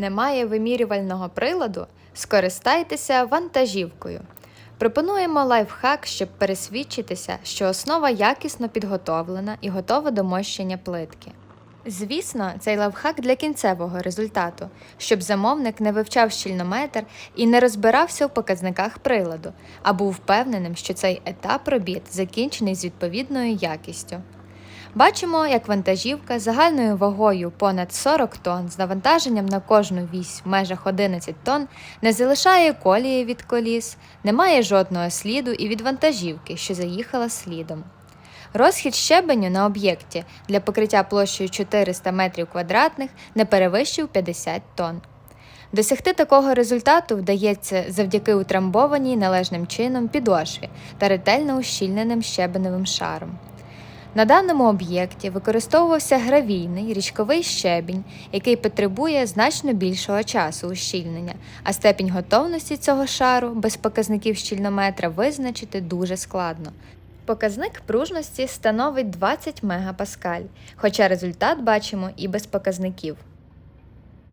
Немає вимірювального приладу? Скористайтеся вантажівкою. Пропонуємо лайфхак, щоб пересвідчитися, що основа якісно підготовлена і готова до мощення плитки. Звісно, цей лайфхак для кінцевого результату, щоб замовник не вивчав щільнометр і не розбирався в показниках приладу, а був впевненим, що цей етап робіт закінчений з відповідною якістю. Бачимо, як вантажівка загальною вагою понад 40 тонн з навантаженням на кожну вісь в межах 11 тонн не залишає колії від коліс, немає жодного сліду і від вантажівки, що заїхала слідом. Розхід щебеню на об'єкті для покриття площею 400 метрів квадратних не перевищив 50 тонн. Досягти такого результату вдається завдяки утрамбованій належним чином підошві та ретельно ущільненим щебеневим шаром. На даному об'єкті використовувався гравійний річковий щебінь, який потребує значно більшого часу ущільнення, а степінь готовності цього шару без показників щільнометра визначити дуже складно. Показник пружності становить 20 мегапаскаль, хоча результат бачимо і без показників.